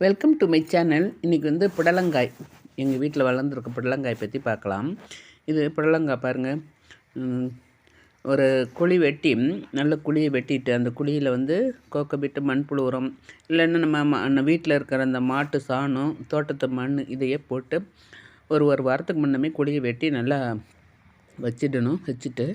Welcome to my channel இன்றைக்கி வந்து புடலங்காய். எங்கள் வீட்டில் வளர்ந்துருக்க புடலங்காய் பற்றி பார்க்கலாம். இது புடலங்காய் பாருங்கள் ஒரு குழி வெட்டி நல்ல குழியை வெட்டிட்டு அந்த குழியில் வந்து கோக்கபிட்டு மண்புழு உரம் இல்லைன்னா நம்ம ம- நம்ம வீட்டில் இருக்கிற அந்த மாட்டு சாணம் தோட்டத்து மண் இதையே போட்டு ஒரு ஒரு வாரத்துக்கு முன்னமே குழியை வெட்டி நல்லா வச்சிடணும் வச்சுட்டு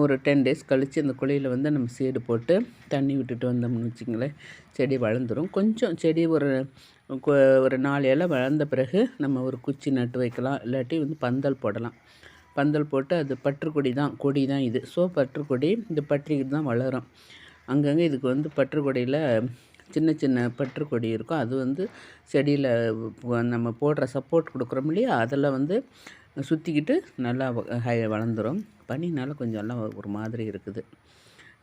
ஒரு டென் டேஸ் கழித்து அந்த குழியில் வந்து நம்ம சீடு போட்டு தண்ணி விட்டுட்டு வந்தோம்னு வச்சுங்களேன். செடி வளர்ந்துடும் கொஞ்சம் செடி ஒரு கொ- ஒரு நாலு இலை வளர்ந்த பிறகு நம்ம ஒரு குச்சி நட்டு வைக்கலாம். இல்லாட்டி வந்து பந்தல் போடலாம். பந்தல் போட்டு அது பற்றுக்கொடி தான் கொடி தான் இது. ஸோ பற்றுக்கொடி இந்த பற்றிக்கிட்டு தான் வளரும். அங்கங்கே இதுக்கு வந்து பற்றுக்கொடியில் சின்ன சின்ன பற்றுக்கொடி இருக்கும். அது வந்து செடியில் நம்ம போடுற சப்போர்ட் கொடுக்குறோம் இல்லையா? அதில் வந்து சுற்றிக்கிட்டு நல்லா வ- ஹை வளர்ந்துரும். பனினால் கொஞ்சம் எல்லாம் ஒரு மாதிரி இருக்குது.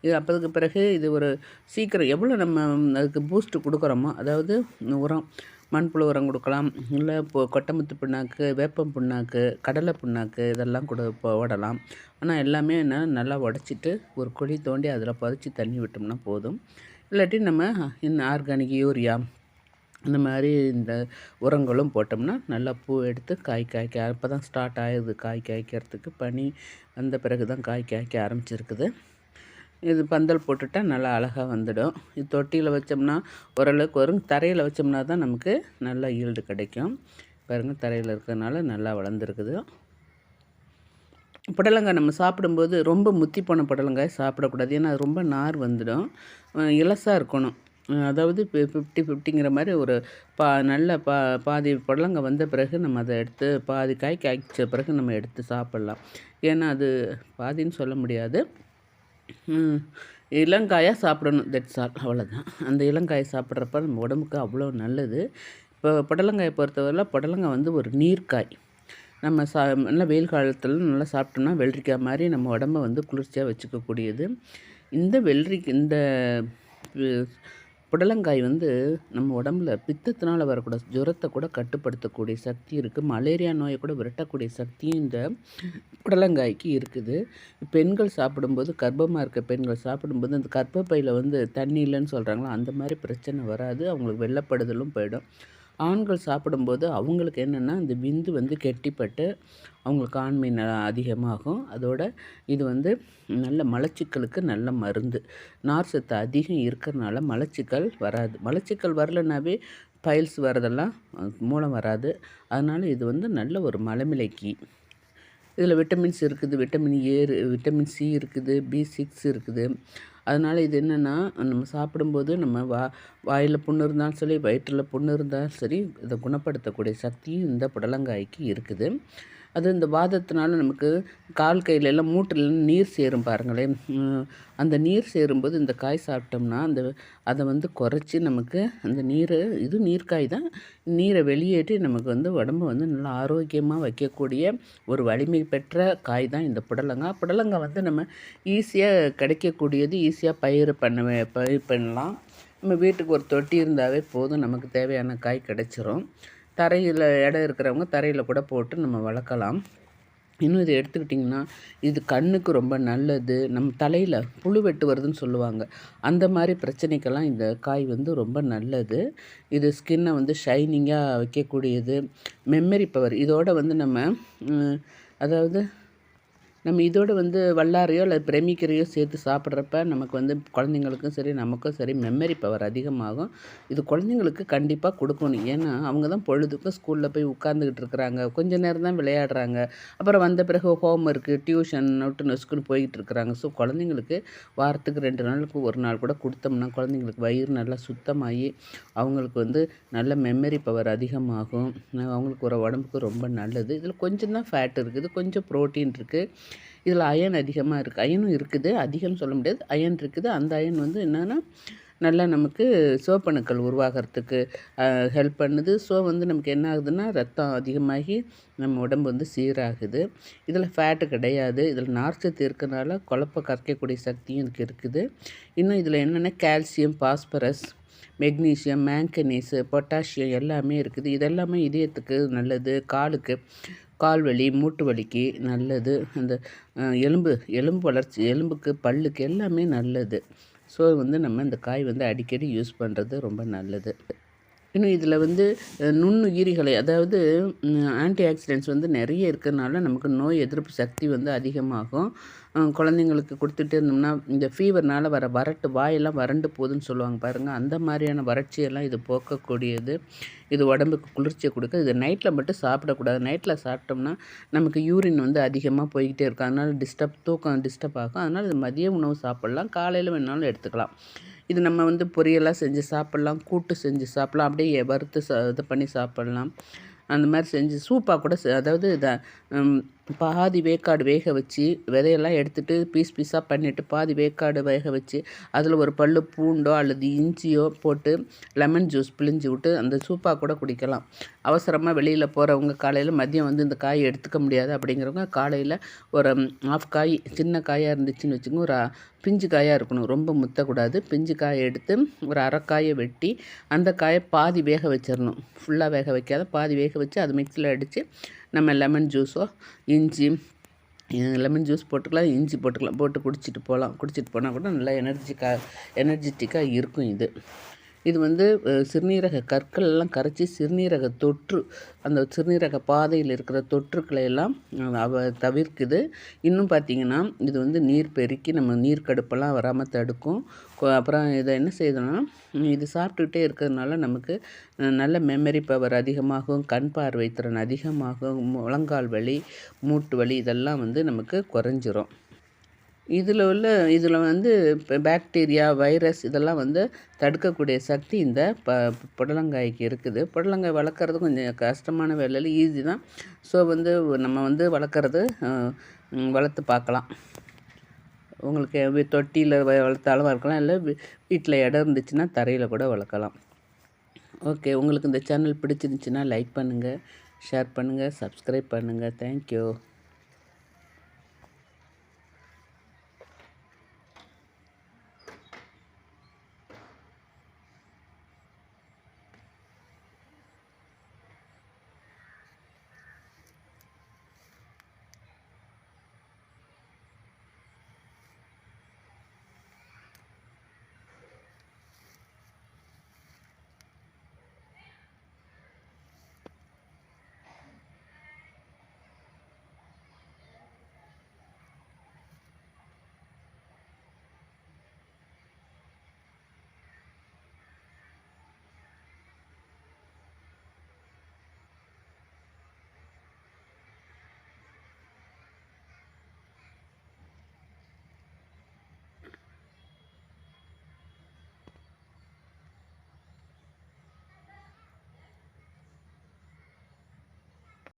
இது அப்போதுக்கு பிறகு இது ஒரு சீக்கிரம் எவ்வளோ நம்ம அதுக்கு பூஸ்ட் கொடுக்குறோமோ அதாவது உரம் மண்புழு உரம் கொடுக்கலாம் இல்லை இப்போ கொட்டமுத்து புண்ணாக்கு வேப்பம் புண்ணாக்கு கடலை புண்ணாக்கு இதெல்லாம் கூட போடலாம் ஆனால் எல்லாமே என்ன நல்லா உடச்சிட்டு ஒரு குழி தோண்டி அதில் பதிச்சு தண்ணி விட்டோம்னா போதும். இல்லாட்டி நம்ம இந்த ஆர்கானிக் யூரியா இந்த மாதிரி இந்த உரங்களும் போட்டோம்னா நல்லா பூ எடுத்து காய் காய்க்க அப்போ தான் ஸ்டார்ட் ஆகுது காய் காய்க்கிறதுக்கு பனி வந்த பிறகு தான் காய் காய்க்க ஆரம்பிச்சிருக்குது. இது பந்தல் போட்டுட்டா நல்லா அழகாக வந்துடும். இது தொட்டியில் வச்சோம்னா ஓரளவுக்கு வரும். தரையில் வச்சோம்னா தான் நமக்கு நல்லா ஈல்டு கிடைக்கும். பாருங்கள் தரையில் இருக்கிறதுனால நல்லா வளர்ந்துருக்குது. புடலங்காய் நம்ம சாப்பிடும்போது ரொம்ப முத்தி போன புடலங்காய் சாப்பிடக்கூடாது. ஏன்னா ரொம்ப நார் வந்துடும். இலசாக இருக்கணும். அதாவது இப்போ ஃபிஃப்டி ஃபிஃப்டிங்கிற மாதிரி ஒரு பா நல்ல பா பாதி புடலங்காய் வந்த பிறகு நம்ம அதை எடுத்து பாதி காய் காய்ச்ச பிறகு நம்ம எடுத்து சாப்பிட்லாம். ஏன்னா அது பாதின்னு சொல்ல முடியாது. இளங்காயாக சாப்பிடணும் தட்ஸ் ஆல் அவ்வளோதான் அந்த இளங்காயை சாப்பிட்றப்ப நம்ம உடம்புக்கு அவ்வளோ நல்லது. இப்போ புடலங்காயை பொறுத்தவரையில் புடலங்காய் வந்து ஒரு நீர்க்காய். நம்ம சா நல்லா வெயில் காலத்தில் நல்லா சாப்பிட்டோம்னா வெள்ளரிக்காய் மாதிரி நம்ம உடம்ப வந்து குளிர்ச்சியாக வச்சுக்கக்கூடியது. இந்த வெள்ளரிக்கு இந்த புடலங்காய் வந்து நம்ம உடம்புல பித்தத்தினால் வரக்கூட ஜுரத்தை கூட கட்டுப்படுத்தக்கூடிய சக்தி இருக்குது மலேரியா நோயை கூட விரட்டக்கூடிய சக்தியும் இந்த புடலங்காய்க்கு இருக்குது. பெண்கள் சாப்பிடும்போது கர்ப்பமாக இருக்க பெண்கள் சாப்பிடும்போது அந்த கர்ப்பப்பையில் வந்து தண்ணி இல்லைன்னு சொல்கிறாங்களோ அந்த மாதிரி பிரச்சனை வராது. அவங்களுக்கு வெள்ளப்படுதலும் போயிடும். ஆண்கள் சாப்பிடும்போது அவங்களுக்கு என்னென்னா இந்த விந்து வந்து கெட்டிப்பட்டு அவங்களுக்கு ஆண்மை அதிகமாகும். அதோட இது வந்து நல்ல மலச்சிக்கலுக்கு நல்ல மருந்து. நார் சத்து அதிகம் இருக்கிறனால மலச்சிக்கல் வராது. மலச்சிக்கல் வரலனாவே பைல்ஸ் வரதெல்லாம் மூலம் வராது. அதனால் இது வந்து நல்ல ஒரு மலமிலைக்கு இதில் விட்டமின்ஸ் இருக்குது விட்டமின் ஏ விட்டமின் சி இருக்குது பி சிக்ஸ் இருக்குது. அதனால் இது என்னென்னா நம்ம சாப்பிடும்போது நம்ம வா வாயில் புண்ணு இருந்தாலும் சரி வயிற்றில் புண்ணு இருந்தாலும் சரி இதை குணப்படுத்தக்கூடிய சக்தியும் இந்த புடலங்காய்க்கு இருக்குது. அது இந்த வாதத்தினால நமக்கு கால் கையிலெல்லாம் மூட்டிலெல்லாம் நீர் சேரும் பாருங்களேன். அந்த நீர் சேரும்போது இந்த காய் சாப்பிட்டோம்னா அந்த அதை வந்து குறைச்சி நமக்கு அந்த நீரை இது நீர்க்காய் தான். நீரை வெளியேற்றி நமக்கு வந்து உடம்பு வந்து நல்லா ஆரோக்கியமாக வைக்கக்கூடிய ஒரு வலிமை பெற்ற காய் தான் இந்த புடலங்காய் புடலங்காய் வந்து நம்ம ஈஸியாக கிடைக்கக்கூடியது ஈஸியாக பயிர் பண்ண பயிர் பண்ணலாம். நம்ம வீட்டுக்கு ஒரு தொட்டி இருந்தாவே போதும் நமக்கு தேவையான காய் கிடச்சிரும். தரையில் இடம் இருக்கிறவங்க தரையில் கூட போட்டு நம்ம வளர்க்கலாம். இன்னும் இதை எடுத்துக்கிட்டிங்கன்னா இது கண்ணுக்கு ரொம்ப நல்லது. நம்ம தலையில் புழு வெட்டு வருதுன்னு சொல்லுவாங்க. அந்த மாதிரி பிரச்சனைக்கெல்லாம் இந்த காய் வந்து ரொம்ப நல்லது. இது ஸ்கின்னை வந்து ஷைனிங்காக வைக்கக்கூடியது. மெமரி பவர் இதோடு வந்து நம்ம அதாவது நம்ம இதோடு வந்து வல்லாரையோ அல்லது பிரமிக்கரையோ சேர்த்து சாப்பிட்றப்ப நமக்கு வந்து குழந்தைங்களுக்கும் சரி நமக்கும் சரி மெமரி பவர் அதிகமாகும். இது குழந்தைங்களுக்கு கண்டிப்பாக கொடுக்கணும். ஏன்னா அவங்க தான் பொழுதுக்கும் ஸ்கூலில் போய் உட்காந்துக்கிட்டு இருக்கிறாங்க. கொஞ்ச நேரம் தான் விளையாடுறாங்க. அப்புறம் வந்த பிறகு ஹோம் ஒர்க்கு டியூஷன் நோட்டு நொஸ்க்குன்னு போய்கிட்டு இருக்கிறாங்க. ஸோ குழந்தைங்களுக்கு வாரத்துக்கு ரெண்டு நாளுக்கு ஒரு நாள் கூட கொடுத்தோம்னா குழந்தைங்களுக்கு வயிறு நல்லா சுத்தமாகி அவங்களுக்கு வந்து நல்ல மெமரி பவர் அதிகமாகும். அவங்களுக்கு ஒரு உடம்புக்கு ரொம்ப நல்லது. இதில் கொஞ்சம் தான் ஃபேட் இருக்குது. கொஞ்சம் ப்ரோட்டீன் இருக்குது இதில் அயன் அதிகமாக இருக்குது அயனும் இருக்குது. அதிகம்னு சொல்ல முடியாது. அயன் இருக்குது. அந்த அயன் வந்து என்னென்னா நல்லா நமக்கு சோப்பணுக்கள் உருவாகிறதுக்கு ஹெல்ப் பண்ணுது. ஸோ வந்து நமக்கு என்ன ஆகுதுன்னா ரத்தம் அதிகமாகி நம்ம உடம்பு வந்து சீராகுது. இதில் ஃபேட்டு கிடையாது. இதில் நார்ச்சத்து இருக்கிறனால குழப்ப கரைக்கக்கூடிய சக்தியும் இதுக்கு இருக்குது. இன்னும் இதில் என்னென்னா calcium phosphorus magnesium manganese potassium எல்லாமே இருக்குது. இதெல்லாமே இதயத்துக்கு நல்லது காலுக்கு கால் வலி மூட்டு வலிக்கு நல்லது. அந்த எலும்பு எலும்பு வளர்ச்சி எலும்புக்கு பல்லுக்கு எல்லாமே நல்லது. ஸோ வந்து நம்ம இந்த காய் வந்து அடிக்கடி யூஸ் பண்ணுறது ரொம்ப நல்லது. இன்னும் இதில் வந்து நுண்ணுயிரிகளை அதாவது ஆன்டி ஆக்சிடென்ட்ஸ் வந்து நிறைய இருக்கிறதுனால நமக்கு நோய் எதிர்ப்பு சக்தி வந்து அதிகமாகும். குழந்தைங்களுக்கு கொடுத்துட்டு இருந்தோம்னா இந்த ஃபீவர்னால் வர வறட்டு வாயெல்லாம் வறண்டு போகுதுன்னு சொல்லுவாங்க பாருங்கள் அந்த மாதிரியான வறட்சியெல்லாம் இது போக்கக்கூடியது. இது உடம்புக்கு குளிர்ச்சியை கொடுக்க இது நைட்டில் மட்டும் சாப்பிடக்கூடாது. நைட்டில் சாப்பிட்டோம்னா நமக்கு யூரின் வந்து அதிகமாக போய்கிட்டே இருக்கும். அதனால் டிஸ்டர்ப் தூக்கம் டிஸ்டர்ப் ஆகும். அதனால் இது மதிய உணவு சாப்பிட்லாம். காலையில் வேணாலும் எடுத்துக்கலாம். இது நம்ம வந்து பொரியலாக செஞ்சு சாப்பிட்லாம். கூட்டு செஞ்சு சாப்பிட்லாம். அப்படியே வறுத்து ச இது பண்ணி சாப்பிட்லாம். அந்த மாதிரி செஞ்சு சூப்பாக கூட அதாவது இதை பாதி வேக்காடு வேக வச்சு விதையெல்லாம் எடுத்துகிட்டு பீஸ் பீஸாக பண்ணிவிட்டு பாதி வேக்காடு வேக வச்சு அதில் ஒரு பல்லு பூண்டோ அல்லது இஞ்சியோ போட்டு லெமன் ஜூஸ் பிழிஞ்சு விட்டு அந்த சூப்பாக கூட குடிக்கலாம். அவசரமாக வெளியில் போகிறவங்க காலையில் மதியம் வந்து இந்த காய் எடுத்துக்க முடியாது அப்படிங்கிறவங்க காலையில் ஒரு ஆஃப் காய் சின்ன காயாக இருந்துச்சுன்னு வச்சுக்கோங்க ஒரு பிஞ்சு காயாக இருக்கணும். ரொம்ப முத்தக்கூடாது. பிஞ்சு காயை எடுத்து ஒரு அரைக்காயை வெட்டி அந்த காயை பாதி வேக வச்சிடணும். ஃபுல்லாக வேக வைக்காத பாதி வேக வச்சு அது மிக்சியில் அடித்து நம்ம லெமன் ஜூஸோ இஞ்சி லெமன் ஜூஸ் போட்டுக்கலாம் இஞ்சி போட்டுக்கலாம் போட்டு குடிச்சிட்டு போகலாம் குடிச்சிட்டு போனால் கூட நல்லா எனர்ஜிக்கா எனர்ஜெட்டிக்காக இருக்கும் இது. இது வந்து சிறுநீரக கற்கள் எல்லாம் கரைச்சி சிறுநீரக தொற்று அந்த சிறுநீரக பாதையில் இருக்கிற தொற்றுக்களை எல்லாம் அவ தவிர்க்குது. இன்னும் பார்த்தீங்கன்னா இது வந்து நீர் பெருக்கி நம்ம நீர் கடுப்பெல்லாம் வராமல் தடுக்கும். அப்புறம் இதை என்ன செய்யணும்னா இது சாப்பிட்டுக்கிட்டே இருக்கிறதுனால நமக்கு நல்ல மெமரி பவர் அதிகமாகும் கண் பார்வை திறன் அதிகமாகும் முழங்கால் வலி மூட்டு வலி இதெல்லாம் வந்து நமக்கு குறைஞ்சிரும். இதில் உள்ள இதில் வந்து இப்போ பாக்டீரியா வைரஸ் இதெல்லாம் வந்து தடுக்கக்கூடிய சக்தி இந்த ப புடலங்காய்க்கு இருக்குது. புடலங்காய் வளர்க்குறது கொஞ்சம் கஷ்டமான வேலையில் ஈஸி தான். ஸோ வந்து நம்ம வந்து வளர்க்குறது வளர்த்து பார்க்கலாம். உங்களுக்கு தொட்டியில் வ- வளர்த்தாலும் வளர்க்கலாம் இல்லை வீட்டில் இடம் இருந்துச்சுன்னா தரையில் கூட வளர்க்கலாம். ஓகே உங்களுக்கு இந்த சேனல் பிடிச்சிருந்துச்சுன்னா லைக் பண்ணுங்கள் ஷேர் பண்ணுங்கள் சப்ஸ்கிரைப் பண்ணுங்கள் தேங்க்யூ